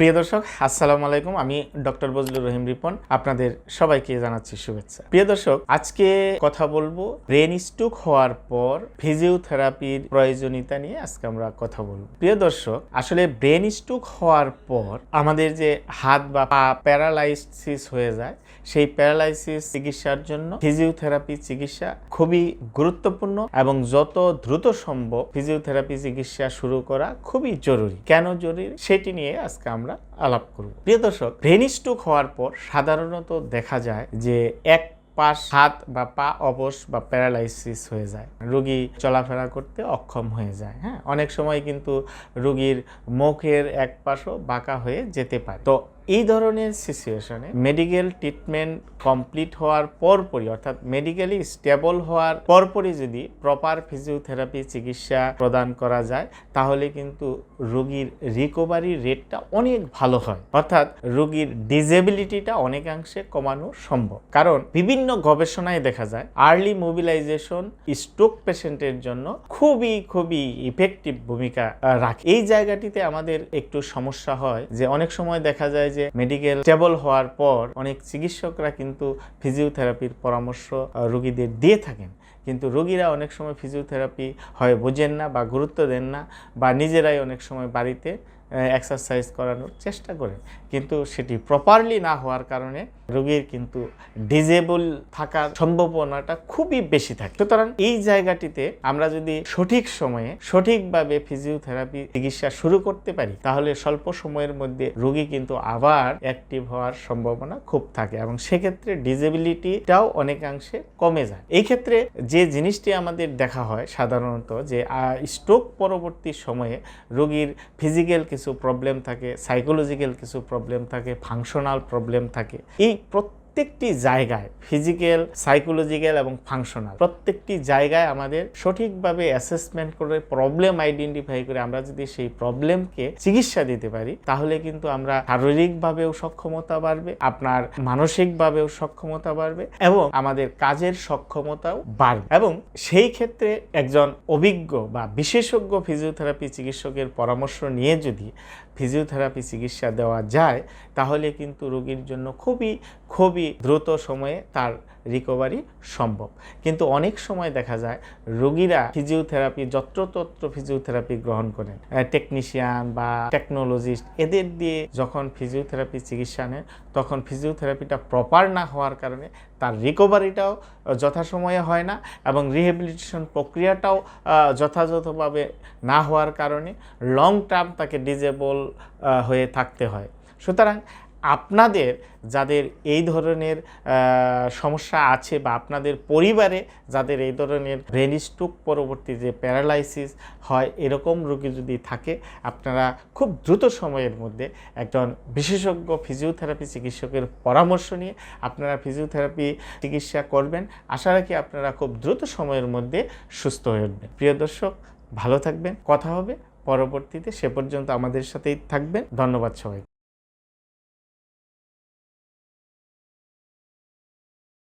প্রিয় দর্শক, আসসালামু আলাইকুম। আমি ডক্টর বজলুর রহিম রিপন। আপনাদের সবাইকে জানাচ্ছি শুভেচ্ছা। প্রিয় দর্শক, আজকে কথা বলব ব্রেন স্ট্রোক হওয়ার পর ফিজিওথেরাপির প্রয়োজনীয়তা নিয়ে আজকে আমরা কথা বলব। প্রিয় দর্শক, আসলে ব্রেন স্ট্রোক হওয়ার পর আমাদের যে হাত বা পা প্যারালাইসিস হয়ে যায়, সেই প্যারালাইসিস চিকিৎসার জন্য ফিজিওথেরাপি চিকিৎসা খুবই গুরুত্বপূর্ণ এবং যত দ্রুত সম্ভব ফিজিওথেরাপি চিকিৎসা শুরু করা খুবই জরুরি। কেন জরুরি? সেটি নিয়ে আজকে আমরা আলাপ করব। প্রিয় দর্শক ভেনি হওয়ার পর সাধারণত দেখা যায় যে এক পাশ হাত বা পা অবশ বা প্যারালাইসিস হয়ে যায়। রুগী চলাফেরা করতে অক্ষম হয়ে যায় হ্যাঁ? অনেক সময় কিন্তু রুগীর মুখের এক পাশও বাঁকা হয়ে যেতে পারে। তো এই ধরনের সিচুয়েশনে মেডিকেল ট্রিটমেন্ট কমপ্লিট হওয়ার পরপরই, অর্থাৎ মেডিকেলি স্টেবল হওয়ার পরপরই যদি প্রপার ফিজিওথেরাপি চিকিৎসা প্রদান করা যায়, তাহলে কিন্তু রোগীর রিকভারি রেটটা অনেক ভালো হয়। অর্থাৎ রোগীর ডিজেবিলিটিটা অনেকাংশে কমানো সম্ভব। কারণ বিভিন্ন গবেষণায় দেখা যায় আর্লি মোবিলাইজেশন স্ট্রোক পেশেন্টের জন্য খুবই খুবই ইফেক্টিভ ভূমিকা রাখে। এই জায়গাটিতে আমাদের একটু সমস্যা হয় যে, অনেক সময় দেখা যায় যে মেডিকেল স্টেবল হওয়ার পর অনেক চিকিৎসকরা কিন্তু ফিজিওথেরাপির পরামর্শ রুগীদের দিয়ে থাকেন। কিন্তু রোগীরা অনেক সময় ফিজিওথেরাপি হয় বোঝেন না বা গুরুত্ব দেন না বা নিজেরাই অনেক সময় বাড়িতে এক্সারসাইজ করানোর চেষ্টা করেন। কিন্তু সেটি প্রপারলি না হওয়ার কারণে রোগীর কিন্তু ডিজেবল থাকার সম্ভাবনাটা খুবই বেশি থাকে। সুতরাং এই জায়গাটিতে আমরা যদি সঠিক সময়ে সঠিকভাবে ফিজিওথেরাপি চিকিৎসা শুরু করতে পারি, তাহলে স্বল্প সময়ের মধ্যে রোগী কিন্তু আবার অ্যাক্টিভ হওয়ার সম্ভাবনা খুব থাকে এবং সেক্ষেত্রে ডিজেবিলিটিটাও অনেকাংশে কমে যায়। এই ক্ষেত্রে যে জিনিসটি আমাদের দেখা হয় সাধারণত যে স্ট্রোক পরবর্তী সময়ে রোগীর ফিজিক্যাল কিছু প্রবলেম থাকে সাইকোলজিক্যাল কিছু প্রবলেম থাকে ফাংশনাল প্রবলেম থাকে। এই প্রত্যেকটি জায়গায় ফিজিক্যাল সাইকোলজিক্যাল এবং ফাংশনাল প্রত্যেকটি জায়গায় আমাদের সঠিকভাবে অ্যাসেসমেন্ট করে প্রবলেম আইডেন্টিফাই করে আমরা যদি সেই প্রবলেমকে চিকিৎসা দিতে পারি, তাহলে কিন্তু আমরা শারীরিকভাবেও সক্ষমতা বাড়বে, আপনার মানসিকভাবেও সক্ষমতা বাড়বে এবং আমাদের কাজের সক্ষমতাও বাড়বে। এবং সেই ক্ষেত্রে একজন অভিজ্ঞ বা বিশেষজ্ঞ ফিজিওথেরাপি চিকিৎসকের পরামর্শ নিয়ে যদি ফিজিওথেরাপি চিকিৎসা দেওয়া যায়, তাহলে কিন্তু রোগীর জন্য খুবই খুবই দ্রুত সময়ে তার রিকভারি সম্ভব। কিন্তু অনেক সময় দেখা যায়, রোগীরা ফিজিওথেরাপি যত্রতত্র ফিজিওথেরাপি গ্রহণ করেন। টেকনিশিয়ান বা টেকনোলজিস্ট এদের দিয়ে যখন ফিজিওথেরাপি চিকিৎসা নেন, তখন ফিজিওথেরাপিটা প্রপার না হওয়ার কারণে তার রিকভারিটাও যথাসময়ে হয় না এবং রিহেবিলিটেশন প্রক্রিয়াটাও যথাযথভাবে না হওয়ার কারণে লং টার্ম তাকে ডিজেবল হয়ে থাকতে হয়। সুতরাং আপনাদের যাদের এই ধরনের সমস্যা আছে বা আপনাদের পরিবারে যাদের এই ধরনের ব্রেন স্ট্রোক পরবর্তী যে প্যারালাইসিস হয়, এরকম রোগী যদি থাকে, আপনারা খুব দ্রুত সময়ের মধ্যে একজন বিশেষজ্ঞ ফিজিওথেরাপি চিকিৎসকের পরামর্শ নিয়ে আপনারা ফিজিওথেরাপি চিকিৎসা করবেন। আশা রাখি আপনারা খুব দ্রুত সময়ের মধ্যে সুস্থ হয়ে উঠবেন। প্রিয় দর্শক, ভালো থাকবেন। কথা হবে। পরবর্তীতে সে পর্যন্ত আমাদের সাথেই থাকবেন। ধন্যবাদ সবাই